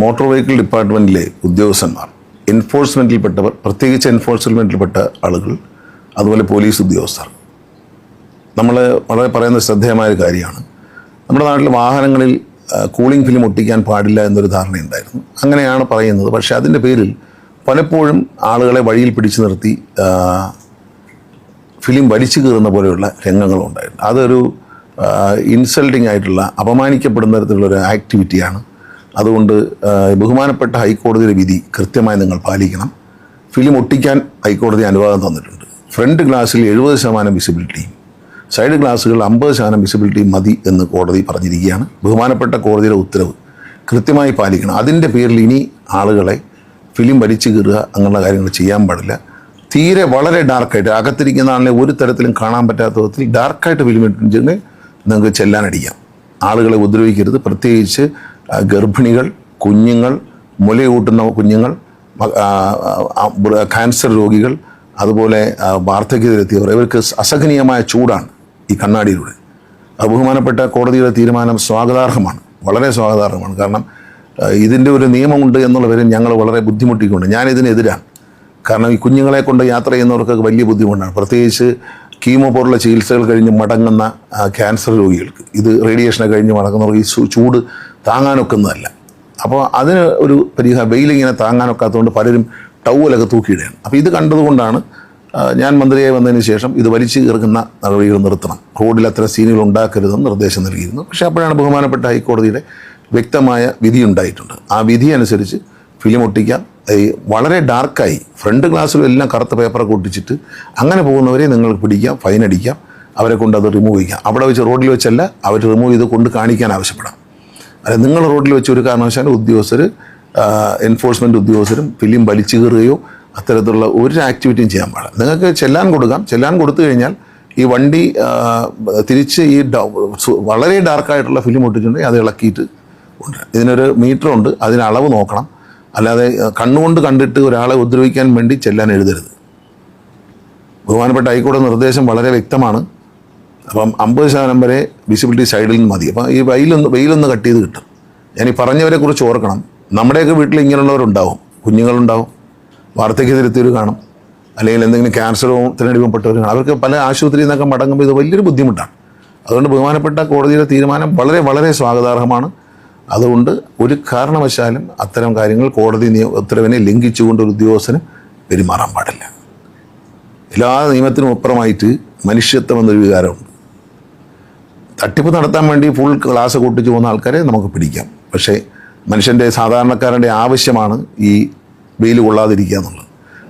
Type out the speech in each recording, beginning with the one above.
Motor vehicle ഡിപ്പാർട്ട്മെന്റിലെ ഉദ്യോഗസ്ഥന്മാർ എൻഫോഴ്സ്മെന്റിൽപ്പെട്ടവർ പ്രത്യേകിച്ച് എൻഫോഴ്സ്മെന്റിൽപ്പെട്ട ആളുകൾ അതുപോലെ പോലീസ് ഉദ്യോഗസ്ഥർ. നമ്മൾ വളരെ പറയുന്ന ശ്രദ്ധേയമായ കാര്യമാണ്. നമ്മുടെ നാട്ടിൽ വാഹനങ്ങളിൽ കൂളിംഗ് ഫിലിം ഒട്ടിക്കാൻ പാടില്ല എന്നൊരു ധാരണയുണ്ടായിരുന്നു അങ്ങനെയാണ് പറയുന്നത്. പക്ഷേ അതിന്റെ പേരിൽ പലപ്പോഴും ആളുകളെ വഴിയിൽ പിടിച്ചു നിർത്തി ഫിലിം വലിച്ചു കീറുന്ന പോലെയുള്ള രംഗങ്ങളുണ്ടായിരുന്നു അതൊരു ഇൻസൾട്ടിംഗ് ആയിട്ടുള്ള അപമാനിക്കപ്പെടുന്ന തരത്തിലുള്ള ഒരു ആക്ടിവിറ്റിയാണ് അതുകൊണ്ട് ബഹുമാനപ്പെട്ട ഹൈക്കോടതിയുടെ വിധി കൃത്യമായി നിങ്ങൾ പാലിക്കണം. ഫിലിം ഒട്ടിക്കാൻ ഹൈക്കോടതി അനുവാദം തന്നിട്ടുണ്ട്. ഫ്രണ്ട് ഗ്ലാസ്സിൽ എഴുപത് ശതമാനം വിസിബിലിറ്റിയും സൈഡ് ഗ്ലാസ്സുകൾ അമ്പത് ശതമാനം വിസിബിലിറ്റി മതി എന്ന് കോടതി പറഞ്ഞിരിക്കുകയാണ്. ബഹുമാനപ്പെട്ട കോടതിയുടെ ഉത്തരവ് കൃത്യമായി പാലിക്കണം. അതിന്റെ പേരിൽ ഇനി ആളുകളെ ഫിലിം വലിച്ചു കീറുക അങ്ങനെയുള്ള കാര്യങ്ങൾ ചെയ്യാൻ പാടില്ല. തീരെ വളരെ ഡാർക്കായിട്ട് അകത്തിരിക്കുന്ന ആളിനെ ഒരു തരത്തിലും കാണാൻ പറ്റാത്ത വിധത്തിൽ ഡാർക്കായിട്ട് ഫിലിം ഇട്ടിട്ടുണ്ടെങ്കിൽ നിങ്ങൾക്ക് ചെല്ലാനടിക്കാം. ആളുകളെ ഉപദ്രവിക്കരുത്. പ്രത്യേകിച്ച് ഗർഭിണികൾ കുഞ്ഞുങ്ങൾ മുലയൂട്ടുന്ന കുഞ്ഞുങ്ങൾ ക്യാൻസർ രോഗികൾ അതുപോലെ വാർദ്ധക്യത്തിലെത്തിയവർ ഇവർക്ക് അസഹനീയമായ ചൂടാണ് ഈ കണ്ണാടിയിലൂടെ. ബഹുമാനപ്പെട്ട കോടതിയുടെ തീരുമാനം സ്വാഗതാർഹമാണ് വളരെ സ്വാഗതാർഹമാണ്. കാരണം ഇതിന്റെ ഒരു നിയമമുണ്ട് എന്നുള്ള പേരിൽ ഞങ്ങൾ വളരെ ബുദ്ധിമുട്ടിക്കൊണ്ട് ഞാൻ ഇതിനെതിരാണ് കാരണം ഈ കുഞ്ഞുങ്ങളെ കൊണ്ട് യാത്ര ചെയ്യുന്നവർക്കൊക്കെ വലിയ ബുദ്ധിമുട്ടാണ്. പ്രത്യേകിച്ച് കീമോ പോലുള്ള ചികിത്സകൾ കഴിഞ്ഞ് മടങ്ങുന്ന ക്യാൻസർ രോഗികൾക്ക്. ഇത് റേഡിയേഷനെ കഴിഞ്ഞ് മടങ്ങുന്നവർക്ക് ഈ ചൂട് താങ്ങാനൊക്കുന്നതല്ല. അപ്പോൾ അതിന് ഒരു പരിഹാരം വെയിലിങ്ങനെ താങ്ങാനൊക്കാത്തതുകൊണ്ട് പലരും ടൗവലൊക്കെ തൂക്കിയിടുകയാണ്. അപ്പോൾ ഇത് കണ്ടതുകൊണ്ടാണ് ഞാൻ മന്ത്രിയായി വന്നതിന് ശേഷം ഇത് വലിച്ചു കീർക്കുന്ന നടപടികൾ നിർത്തണം. റോഡിൽ അത്ര സീനുകൾ ഉണ്ടാക്കരുതെന്ന് നിർദ്ദേശം നൽകിയിരുന്നു. പക്ഷേ അപ്പോഴാണ് ബഹുമാനപ്പെട്ട ഹൈക്കോടതിയുടെ വ്യക്തമായ വിധി ഉണ്ടായിട്ടുണ്ട്. ആ വിധി അനുസരിച്ച് ഫിലിം ഒട്ടിക്കാം ഈ വളരെ ഡാർക്കായി ഫ്രണ്ട് ഗ്ലാസ്സിലും എല്ലാം കറുത്ത പേപ്പറൊക്കെ ഒട്ടിച്ചിട്ട് അങ്ങനെ പോകുന്നവരെ നിങ്ങൾ പിടിക്കാം ഫൈൻ അടിക്കാം അവരെ കൊണ്ട് അത് റിമൂവ് ചെയ്യാം. അവിടെ വെച്ച് റോഡിൽ വെച്ചല്ല അവർ റിമൂവ് ചെയ്ത് കൊണ്ട് കാണിക്കാൻ ആവശ്യപ്പെടാം. അല്ല നിങ്ങൾ റോഡിൽ വെച്ച് ഒരു കാരണവശാലും ഉദ്യോഗസ്ഥർ എൻഫോഴ്സ്മെന്റ് ഉദ്യോഗസ്ഥരും ഫിലിം വലിച്ചു കീറുകയോ അത്തരത്തിലുള്ള ഒരു ആക്ടിവിറ്റിയും ചെയ്യാൻ പാടില്ല. നിങ്ങൾക്ക് ചെല്ലാൻ കൊടുക്കാം. ചെല്ലാൻ കൊടുത്തു കഴിഞ്ഞാൽ ഈ വണ്ടി തിരിച്ച് ഈ വളരെ ഡാർക്കായിട്ടുള്ള ഫിലിം ഒട്ടിച്ചിട്ടുണ്ടെങ്കിൽ അത് ഇളക്കിയിട്ട് ഉണ്ട് ഇതിനൊരു മീറ്റർ ഉണ്ട്. അതിന് അളവ് നോക്കണം. അല്ലാതെ കണ്ണുകൊണ്ട് കണ്ടിട്ട് ഒരാളെ ഉപദ്രവിക്കാൻ വേണ്ടി ചെല്ലാൻ എഴുതരുത്. ബഹുമാനപ്പെട്ട ഹൈക്കോടതി നിർദ്ദേശം വളരെ വ്യക്തമാണ്. അപ്പം അമ്പത് ശതമാനം വരെ വിസിബിലിറ്റി സൈഡിൽ നിന്ന് മതി. അപ്പം ഈ വെയിലൊന്ന് വെയിലൊന്ന് കട്ട് ചെയ്ത് കിട്ടും. ഞാൻ ഈ പറഞ്ഞവരെ കുറിച്ച് ഓർക്കണം. നമ്മുടെയൊക്കെ വീട്ടിൽ ഇങ്ങനെയുള്ളവരുണ്ടാവും. കുഞ്ഞുങ്ങളുണ്ടാവും. വാർദ്ധക്യത്തിലെത്തിയവർ കാണും. അല്ലെങ്കിൽ എന്തെങ്കിലും ക്യാൻസറോ തിരഞ്ഞെടുക്കപ്പെട്ടവർ കാണും. അവർക്ക് പല ആശുപത്രിയിൽ നിന്നൊക്കെ മടങ്ങുമ്പോൾ ഇത് വലിയൊരു ബുദ്ധിമുട്ടാണ്. അതുകൊണ്ട് ബഹുമാനപ്പെട്ട കോടതിയുടെ തീരുമാനം വളരെ വളരെ സ്വാഗതാർഹമാണ്. അതുകൊണ്ട് ഒരു കാരണവശാലും അത്തരം കാര്യങ്ങൾ കോടതി നിയ- ഉത്തരവിനെ ലംഘിച്ചുകൊണ്ട് ഒരു ഉദ്യോഗസ്ഥന് പെരുമാറാൻ പാടില്ല. എല്ലാ നിയമത്തിനും അപ്പുറമായിട്ട് മനുഷ്യത്വം എന്നൊരു വികാരമുണ്ട് തട്ടിപ്പ് നടത്താൻ വേണ്ടി ഫുൾ ക്ലാസ് കൂട്ടിച്ചു പോകുന്ന ആൾക്കാരെ നമുക്ക് പിടിക്കാം. പക്ഷേ മനുഷ്യന്റെ സാധാരണക്കാരന്റെ ആവശ്യമാണ് ഈ വെയിൽ കൊള്ളാതിരിക്കുക എന്നുള്ളത്.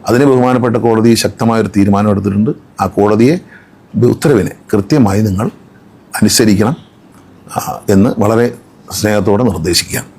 അതിന് ബഹുമാനപ്പെട്ട കോടതി ശക്തമായൊരു തീരുമാനം എടുത്തിട്ടുണ്ട്. ആ കോടതിയെ ഉത്തരവിനെ കൃത്യമായി നിങ്ങൾ അനുസരിക്കണം എന്ന് വളരെ സ്നേഹത്തോടെ നിർദ്ദേശിക്കുകയാണ്